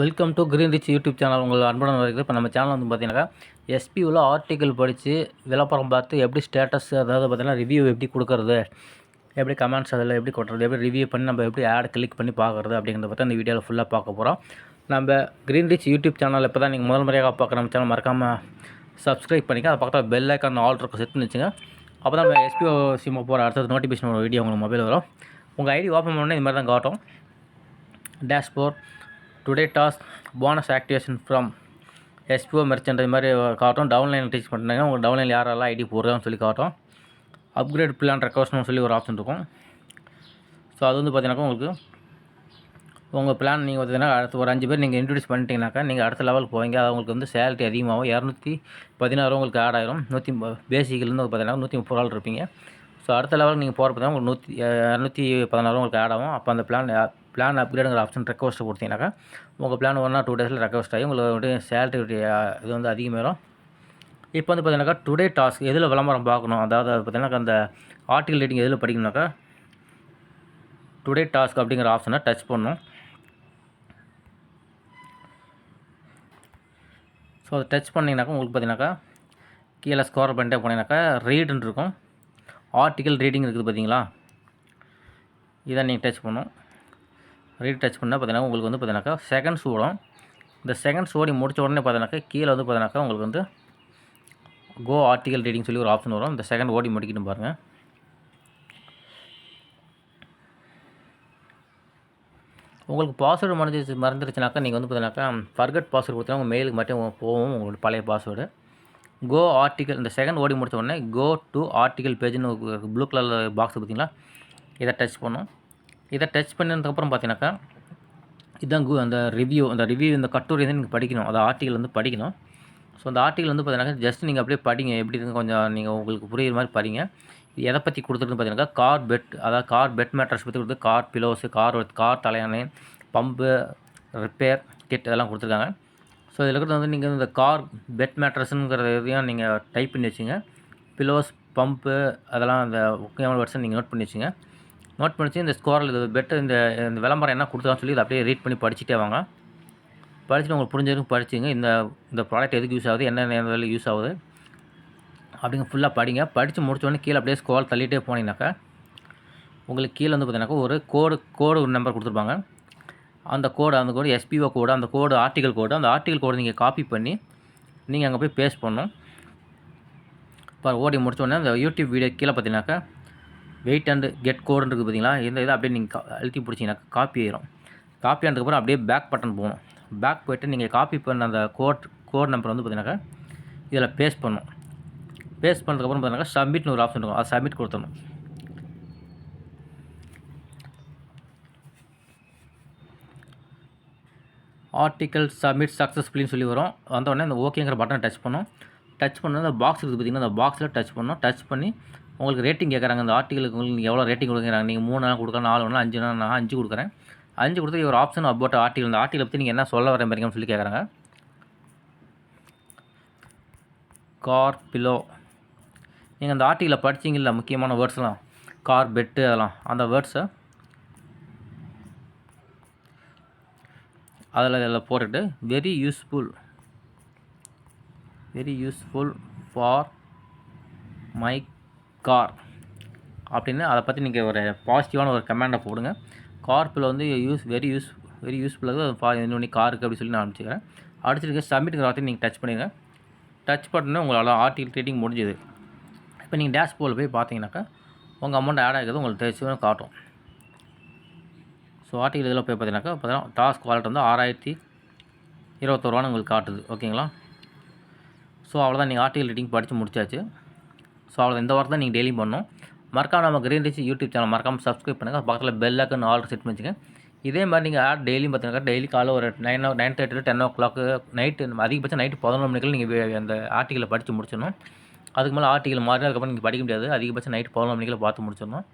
Welcome to Green Rich YouTube channel உங்கள் அன்புடன் வரைக்கும் இப்போ நம்ம சேனல் வந்து பார்த்தீங்கன்னா எஸ்பியூவில் ஆர்டிக்கல் படித்து விளம்பரம் பார்த்து எப்படி ஸ்டேட்டஸ் அதாவது பார்த்தீங்கன்னா ரிவ்யூ எப்படி கொடுக்கறது எப்படி கமெண்ட்ஸ் அதில் எப்படி கொட்டுறது எப்படி ரிவ்யூ பண்ணி நம்ம எப்படி ஆட் கிளிக் பண்ணி பார்க்குறது அப்படிங்கிறத பற்றி அந்த வீடியோவில் ஃபுல்லாக பார்க்க போகிறோம் நம்ம கிரீன் ரிச் யூடியூப் சேனல் இப்போ தான் நீங்கள் முதல் முறையாக பார்க்குற நம்ம சேனல் மறக்காமல் சப்ஸ்கிரைப் பண்ணிக்க. அது பக்கத்தில் பெல் ஐக்கான் ஆல் இருக்கும் செட் வச்சுங்க. அப்போ தான் நம்ம எஸ்பிஓ சிம்மை போகிற அடுத்தது நோட்டிஃபிகேஷன் வீடியோ உங்களுக்கு மொபைல் வரும். உங்கள் ஐடி ஓப்பன் பண்ணோன்னே இந்த மாதிரி தான் காட்டும். Dashboard today task bonus activation from SPO merchant இது மாதிரி காட்டும். டவுன்லைன் டீச் பண்ணுறாங்க உங்களுக்கு டவுன்லைன் யாரெல்லாம் ஐடி போடுறதான்னு சொல்லி காட்டும். அப்கிரேட் பிளான் ரெக்வஸ்ட்னு சொல்லி ஒரு ஆப்ஷன் இருக்கும். ஸோ அது வந்து பார்த்தீங்கன்னாக்கா உங்களுக்கு உங்கள் பிளான் நீங்கள் பார்த்தீங்கன்னா அடுத்த ஒரு அஞ்சு பேர் நீங்கள் இன்ட்ரடியூஸ் பண்ணிட்டீங்கனாக்கா நீங்கள் அடுத்த லெவலுக்கு போவீங்க. அது உங்களுக்கு வந்து சேலரி அதிகமாகும். இரநூத்தி பதினாறு உங்களுக்கு ஆட் ஆயிரும். நூற்றி பேசிக்லேருந்து பார்த்தீங்கன்னா நூற்றி முப்பது ஆள் இருப்பீங்க. ஸோ அடுத்த லெவலுக்கு நீங்கள் போகிறப்ப தான் உங்களுக்கு நூற்றி இரநூத்தி பதினாறு உங்களுக்கு ஆட் ஆகும். அப்போ அந்த பிளான் பிளான் அப்கிரேடுங்கிற ஆப்ஷன் ரெக்வஸ்ட் கொடுத்தீங்கன்னாக்கா உங்கள் பிளான் ஒன் ஆர் டூ டேஸில் ரெக்வஸ்ட் ஆகி உங்களுக்கு வந்து சேலரி இது வந்து அதிகமாகிடும் இப்போ வந்து பார்த்தீங்கன்னாக்கா டுடே டாஸ்க் எதில் விளம்பரம் பார்க்கணும்? அதாவது பார்த்தீங்கன்னா அந்த ஆர்டிகல் ரீடிங் எதில் படிக்கணும்னாக்கா டுடே டாஸ்க் அப்படிங்கிற ஆப்ஷனை டச் பண்ணும் ஸோ அதை டச் பண்ணிங்கனாக்கா உங்களுக்கு பார்த்தீங்கன்னாக்கா கீழே ஸ்கோர் பண்ணிட்டே போனீங்கன்னாக்கா ரீடுன்னு இருக்கும். ஆர்டிக்கல் ரீடிங் இருக்குது பார்த்தீங்களா இதை நீங்கள் டச் பண்ணும் ரீடச் டச் பண்ணால் பார்த்தீங்கன்னா உங்களுக்கு வந்து பார்த்தீங்கன்னாக்கா செகண்ட்ஸ் ஓடும். இந்த செகண்ட்ஸ் ஓடி முடிச்ச உடனே பார்த்தீங்கன்னாக்கா கீழே வந்து பார்த்தீங்கன்னாக்கா உங்களுக்கு வந்து கோ ஆர்டிகல் ரீடிங் சொல்லி ஒரு ஆப்ஷன் வரும். இந்த செகண்ட் ஓடி முடிக்கணும் பாருங்கள் உங்களுக்கு பாஸ்வேர்டு மறந்துச்சு மறந்துருச்சுனாக்கா நீங்கள் வந்து பார்த்தீங்கன்னாக்கா ஃபர்கட் பாஸ்வேர்டு கொடுத்தா உங்கள் மெயிலுக்கு மட்டும் போகும் உங்களோட பழைய பாஸ்வேர்டு கோ ஆர்டிக்கல் இந்த செகண்ட் ஓடி முடிச்ச உடனே கோ டு ஆர்டிக்கல் பேஜ்னு ப்ளூ கலர் பாக்ஸ் பார்த்தீங்களா இதை டச் பண்ணும். இதை டச் பண்ணதுக்கப்புறம் பார்த்தீங்கன்னாக்கா இதுதான் கு அந்த ரிவ்யூ அந்த ரிவ்யூ இந்த கட்டுரை வந்து நீங்கள் படிக்கணும். அந்த ஆர்டிக்கல் வந்து படிக்கணும். ஸோ அந்த ஆர்டிக்கல் வந்து பார்த்தீங்கன்னா ஜஸ்ட் நீங்கள் அப்படியே படிங்க. எப்படி இருக்கு கொஞ்சம் நீங்கள் உங்களுக்கு புரியுற மாதிரி படிங்க. இது எதை பற்றி கொடுத்துருக்குன்னு பார்த்தீங்கன்னா கார் பெட் அதாவது கார் பெட் மேட்ரஸ் பற்றி கொடுத்து கார் பிலோஸு கார் கார் தலையானை பம்பு ரிப்பேர் கிட் இதெல்லாம் கொடுத்துருக்காங்க. ஸோ இதில் இருக்கிறது வந்து நீங்கள் இந்த கார் பெட் மேட்ரஸ்ங்கிற இதையும் நீங்கள் டைப் பண்ணி வச்சுங்க. பிலோஸ் பம்பு அதெல்லாம் அந்த முக்கியமான வேர்ட்ஸை நீங்கள் நோட் பண்ணி வச்சுங்க. நோட் பண்ணிச்சு இந்த ஸ்கோரில் இது பெட்டர் இந்த இந்த விளம்பரம் என்ன கொடுத்தான்னு சொல்லி இதை அப்படியே ரீட் பண்ணி படிச்சுட்டே வாங்க. படிச்சுட்டு உங்களுக்கு புரிஞ்சதுக்கும் படிச்சுங்க. இந்த இந்த ப்ராடக்ட் எதுக்கு யூஸ் ஆகுது என்ன நேரத்தில் யூஸ் ஆகுது அப்படிங்க ஃபுல்லாக படிங்க. படித்து முடிச்சோடனே கீழே அப்படியே ஸ்கோர் தள்ளிகிட்டே போனீங்கன்னாக்கா உங்களுக்கு கீழே வந்து பார்த்தீங்கன்னாக்கா ஒரு கோடு கோடு ஒரு நம்பர் கொடுத்துருப்பாங்க. அந்த கோடு அந்த கோடு எஸ்பிஓ கோடு அந்த கோடு ஆர்டிகல் கோடு அந்த ஆர்டிகல் கோடு நீங்கள் காப்பி பண்ணி நீங்கள் அங்கே போய் பேஸ்ட் பண்ணணும். இப்போ ஓடி முடிச்சோடனே அந்த யூடியூப் வீடியோ கீழே பார்த்தீங்கன்னாக்கா வெயிட் அண்டு கெட் கோடுன்னு இருக்குது பார்த்தீங்களா? இந்த இதை அப்படியே நீங்கள் அழுத்தி பிடிச்சிங்கன்னா காப்பி ஆயிரும். காப்பி ஆனதுக்கப்புறம் அப்படியே பேக் பட்டன் போகணும். பேக் போய்ட்டு நீங்கள் காப்பி பண்ண அந்த கோட் கோட் நம்பர் வந்து பார்த்தீங்கன்னாக்கா இதில் பேஸ்ட் பண்ணணும். பேஸ்ட் பண்ணதுக்கப்புறம் பார்த்தீங்கன்னா சப்மிட்னு ஒரு ஆப்ஷன் இருக்கும். அதை சப்மிட் கொடுத்துடணும். ஆர்டிக்கல் சப்மிட் சக்ஸஸ்ஃபுல்லின்னு சொல்லி வரும். வந்த உடனே அந்த ஓகேங்கிற பட்டனை டச் பண்ணோம் டச் பண்ண அந்த பாக்ஸ் இருக்குது பார்த்தீங்கன்னா அந்த பாக்ஸில் டச் பண்ணோம் டச் பண்ணி உங்களுக்கு ரேட்டிங் கேட்குறாங்க. அந்த ஆர்டிகளுக்கு உங்களுக்கு நீங்கள் எவ்வளோ ரேட்டிங் கொடுக்குறாங்க? நீங்கள் மூணு நாள் கொடுக்கலாம் நாலு நாள் அஞ்சு நாள் நான் அஞ்சு கொடுக்குறேன். அஞ்சு கொடுத்து ஒரு ஆப்ஷன் அபவுட் ஆர்டிகல் இந்த ஆர்டிகல் பற்றி நீங்கள் என்ன சொல்ல வர மாதிரிங்கன்னு சொல்லி கேட்குறாங்க. கார் பிலோ நீங்கள் அந்த ஆர்டிகளை படிச்சிங்கல்ல முக்கியமான வேர்ட்ஸ்லாம் கார் பெட்டு அதெல்லாம். அந்த வேர்ட்ஸை அதில் இதில் போட்டுட்டு very useful very useful for my car அப்படின்னு அதை பற்றி நீங்கள் ஒரு பாசிட்டிவான ஒரு கமெண்டை போடுங்க. கார் பில் வந்து யூஸ் வெரி யூஸ் வெரி யூஸ்ஃபுல்லாக ஃபா இன்னொன்று காருக்கு அப்படி சொல்லி நான் அனுப்பிச்சிக்கிறேன். அடிச்சிருக்க சப்மிட்டுங்கிற வார்த்தையை நீங்கள் டச் பண்ணிடுங்க. டச் பண்ணோன்னே உங்களால் ஆர்டிகல் ரேட்டிங் முடிஞ்சது. இப்போ நீங்கள் டேஷ் போர்டில் போய் பார்த்தீங்கன்னாக்கா உங்கள் அமௌண்ட் ஆட் ஆகிறது உங்களுக்கு தெரிச்சு காட்டும். ஸோ ஆர்டிகல் இதில் போய் பார்த்தீங்கன்னாக்கா பார்த்தீங்கன்னா டாஸ்க் வாலெட் வந்து ஆறாயிரத்தி இருபத்தோருவான்னு உங்களுக்கு காட்டுது. ஓகேங்களா ஸோ அவ்வளோதான் நீங்கள் ஆர்டிகல் ரீடிங் படித்து முடிச்சாச்சு. ஸோ அவ்வளோ இந்த வாரம் தான் நீங்கள் டெய்லியும் பண்ணணும். மறக்காம நம்ம கிரீன் ரிச் யூடியூப் சேனல் மறக்காமல் சப்ஸ்கிரைப் பண்ணுங்கள் பக்கத்தில் பெல் ஐக்கன் ஆல் செட் பண்ணிச்சுங்க இதே மாதிரி நீங்கள் ஆட் டெய்லியும் பார்த்தீங்கன்னா டெய்லி காலையில் ஒரு nine nine thirty ten o'clock night அதிகபட்சம் நைட்டு பதினொன்று மணிக்கு நீங்கள் அந்த ஆர்டிக்கலை படித்து முடிச்சிடணும். அதுக்கு மேலே ஆர்டிக்கல் மாறினா அதுக்கப்புறம் நீங்கள் படிக்க முடியாது. அதிகபட்சம் நைட்டு பதினொன்று மணிக்கு பார்த்து முடிச்சிடணும்.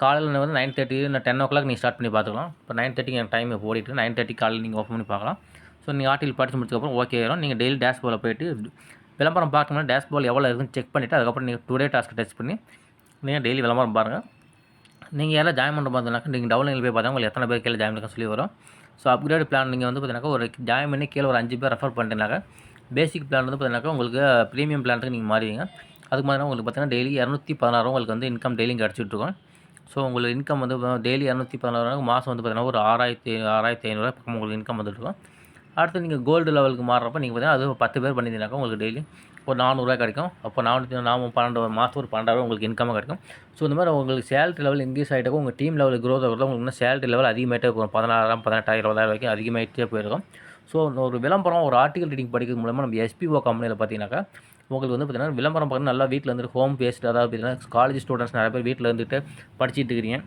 காலையில் வந்து நைன் தேர்ட்டி இல்லை டென் ஓ கிளாக் நீங்கள் ஸ்டார்ட் பண்ணி பார்த்துக்கலாம். இப்போ நைன் தேர்ட்டிக்கு எனக்கு டைம் இப்போ ஓடிட்டு நைன் தேர்ட்டி காலையில் நீங்கள் ஓப்பன் பண்ணி பார்க்கலாம். ஸோ நீங்கள் ஆர்டிக்கல் படித்து முடிச்சதுக்கப்புறம் ஓகே ஆயிரும். நீங்கள் டெய்லி டேஷ் போர்டில் போயிட்டு விளம்பரம் பார்க்கணும்னா டேஷ் போர்டில் எவ்வளோ இருக்குன்னு செக் பண்ணிவிட்டு அதுக்கப்புறம் நீங்கள் டுடே டாஸ்க் டச் பண்ணி நீங்கள் டெய்லி விளம்பரம் பாருங்கள் நீங்கள் யாராவது ஜாயின் பண்ணுற பார்த்தீங்கன்னாக்கா நீங்கள் டவுன்லைனில் போய் பார்த்தா உங்களுக்கு எத்தனை பேர் கீழே ஜாயின் பண்ண சொல்லி வரும். ஸோ அப்கிரேட் பிளான் நீங்கள் வந்து பார்த்தீங்கன்னாக்கா ஒரு ஜாயின் பண்ணி கீழே ஒரு அஞ்சு பேர் ரெஃபர் பண்ணிட்டீங்கன்னாக்கா பேசிக் பிளான் வந்து பார்த்தீங்கன்னாக்கா உங்களுக்கு ப்ரீமியம் பிளானுக்கு நீங்கள் மாறுவீங்க அதுக்கு மாதிரி உங்களுக்கு பார்த்தீங்கன்னா டெய்லி இரநூத்தி பதினாறு உங்களுக்கு வந்து இன்கம் டெய்லியும் கிடச்சிட்ருக்கோம் ஸோ உங்களுக்கு இன்கம் வந்து டெய்லி இரநூத்தி பதினாறு மாதம் வந்து பார்த்தீங்கன்னா ஒரு ஆறாயிரத்தி ஆறாயிரத்தி ஐநூறுரூவா பக்கம் உங்களுக்கு இன்கம் வந்துட்டுருக்கும் அடுத்து நீங்கள் கோல்டு லெவலுக்கு மாறுறப்ப நீங்கள் பார்த்தீங்கன்னா அது பத்து பேர் பண்ணியிருந்தாக்கா உங்களுக்கு டெய்லி ஒரு நானூறுரூவா கிடைக்கும். அப்போ நானூற்றி நாம பன்னெண்டு மாதம் ஒரு பன்னெண்டாயிரம் உங்களுக்கு இன்கமாக கிடைக்கும். ஸோ இந்த மாதிரி உங்களுக்கு சேலரி லெவல் இன்க்ரீஸ் ஆகிட்டக்கும் உங்கள் டீம் லெவல் க்ரோத் ஆகிறதோ உங்களுக்கு இன்னும் சேலரி லெவல் அதிகமாகிட்டே இருக்கும். பதினாறாயிரம் பதினெட்டாயிரம் இருபதாயிரம் வரைக்கும் அதிகமாகிட்டே போயிருக்கும். ஸோ ஒரு விளம்பரம் ஒரு ஆர்டிகல் ரீடிங் படிக்கிறது மூலமாக நம்ம எஸ்பிஓ கம்பெனியில் பார்த்தீங்கன்னாக்கா உங்களுக்கு வந்து பார்த்தீங்கன்னா விளம்பரம் பார்க்கணும் நல்லா வீட்டில் இருந்துட்டு ஹோம் பேஸ்ட் அதாவது பார்த்தீங்கன்னா காலேஜ் ஸ்டூடெண்ட்ஸ் நிறைய பேர் வீட்டில் இருந்துட்டு படிச்சுட்டு இருக்கிறீங்க.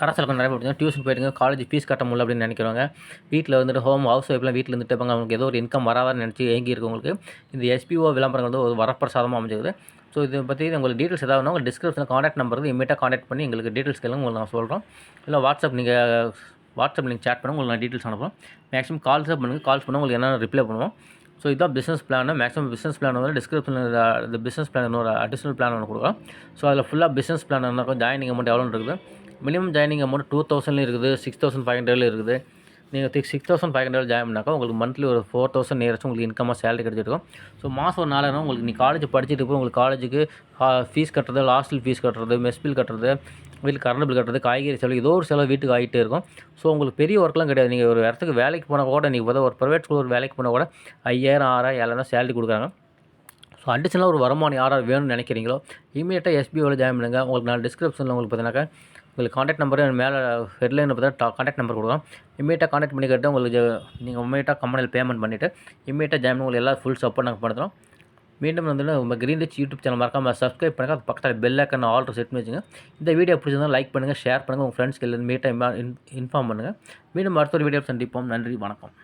கடைசியில் நிறைய பேர் பார்த்தீங்கன்னா டியூஷன் போயிட்டுங்க காலேஜ் ஃபீஸ் கட்ட முடியல அப்படின்னு நினைக்கிறவங்க வீட்டில் வந்துட்டு ஹோம் ஹவுஸ் ஒய்ஃப்லாம் வீட்டில் இருந்துட்டு இருப்பாங்க. அவங்களுக்கு ஏதோ ஒரு இன்கம் வராதான்னு நினச்சி ஏங்கி இருக்கவங்களுக்கு இந்த எஸ்பிஓ விளம்பரங்கள் வந்து ஒரு வரப்பிரசாதமாக அமைஞ்சிருக்குது ஸோ இதை பற்றி உங்களுக்கு டீட்டெயில்ஸ் ஏதாவது உங்கள் டிஸ்கிரிப்ஷனில் காண்டாக்ட் நம்பர் வந்து இமீடியாக காண்டாக்ட் பண்ணி எங்களுக்கு டீட்டெயில்ஸ் கேளுங்க உங்களுக்கு நான் சொல்கிறோம் இல்லை வாட்ஸ்அப் நீங்கள் வாட்ஸ்அப் நீங்கள் சேட் பண்ண உங்களுக்கு நான் டீட்டெயில்ஸ் அனுப்புகிறோம் மேக்ஸிமம் கால்ஸ் பண்ணுங்கள் கால்ஸ் பண்ணால் உங்களுக்கு என்ன ரிப்ளை பண்ணுவோம். ஸோ இதுதான் business plan maximum business plan வந்து டிஸ்கிரிப்ஷனில் இந்த பிஸ்னஸ் பிளான் ஒரு அடிஷனல் பிளான் ஒன்று கொடுக்குறோம். ஸோ அதில் ஃபுல்லாக பிஸ்னஸ் பிளான் இருக்கும் ஜாயினிங் அமௌண்ட் எவ்வளோன்னு இருக்குது. மினிமம் ஜாயினிங் அமௌண்ட் டூ தௌசண்ட்லேயும் இருக்குது சிக்ஸ் தௌசண்ட் ஃபைவ் ஹண்ட்ரட்ல இருக்குது. நீங்கள் six thousand five hundred join பண்ணாக்கா உங்களுக்கு மந்த்லி ஒரு ஃபோர் தௌசண்ட் நியரஸ்ட் உங்களுக்கு இன்கமாக சேலரி கிடச்சிருக்கும் ஸோ மாதம் ஒரு நாலாயிரம் உங்களுக்கு நீ காலேஜ் படிச்சுட்டு போய் உங்களுக்கு காலேஜுக்கு ஃபீஸ் கட்டுறது ஹாஸ்டல் ஃபீஸ் கட்டுறது மெஸ் பில் கட்டுறது வீட்டில் கரண்ட் பில் கட்டுறது காய்கறி செலவு ஏதோ ஒரு செலவு வீட்டுக்கு ஆகிட்டே இருக்கும். ஸோ உங்களுக்கு பெரிய ஒர்க்லாம் கிடையாது. நீங்கள் ஒரு இடத்துக்கு வேலைக்கு போனால் கூட நீங்கள் பார்த்தா ஒரு ப்ரைவேட் ஸ்கூல் ஒரு வேலைக்கு போனால் கூட ஐயாயிரம் ஆறாயிரம் ஏழாயிரம் சேலரி கொடுக்குறாங்க. ஸோ அடிஷனலாக ஒரு வருமானம் யாராவது வேணும்னு நினைக்கிறீங்களோ இமீடியட்டாக எஸ்பிஓவில் ஜாயின் பண்ணுங்கள் உங்களுக்கு நான் டிஸ்கிரிப்ஷனில் உங்களுக்கு பார்த்தீங்கன்னாக்கா உங்களுக்கு காண்டாக்ட் நம்பரு மேலே ஹெட்லைனில் பார்த்தா காண்டாக்ட் நம்பர் கொடுக்குறோம். இமீடியட்டாக காண்டாக்ட் பண்ணிக்கிட்டு உங்களுக்கு நீங்கள் இமீடியட்டாக கம்பெனியில் பேமெண்ட் பண்ணிவிட்டு இமீடியட்டாக ஜாயின் பண்ணி உங்களுக்கு எல்லா ஃபுல் சப்போர்ட் நாங்கள் பண்ணுறோம் மீண்டும் வந்து நம்ம க்ரீன் ரிச் யூடியூப் சேனல் மறக்காமல் சப்ஸ்கிரைப் பண்ணுங்கள் அது பக்கத்தில் பெல் ஐக்கன் ஆல்ரெடி செட் பண்ணி வச்சுங்க. இந்த வீடியோ பிடிச்சிருந்தால் லைக் பண்ணுங்கள் ஷேர் பண்ணுங்கள் உங்கள் ஃப்ரெண்ட்ஸ்க்கு எல்லாரும் மீட்டாக இன்ஃபார்ம் பண்ணுங்கள் மீண்டும் அடுத்த ஒரு வீடியோ சந்திப்போம். நன்றி வணக்கம்.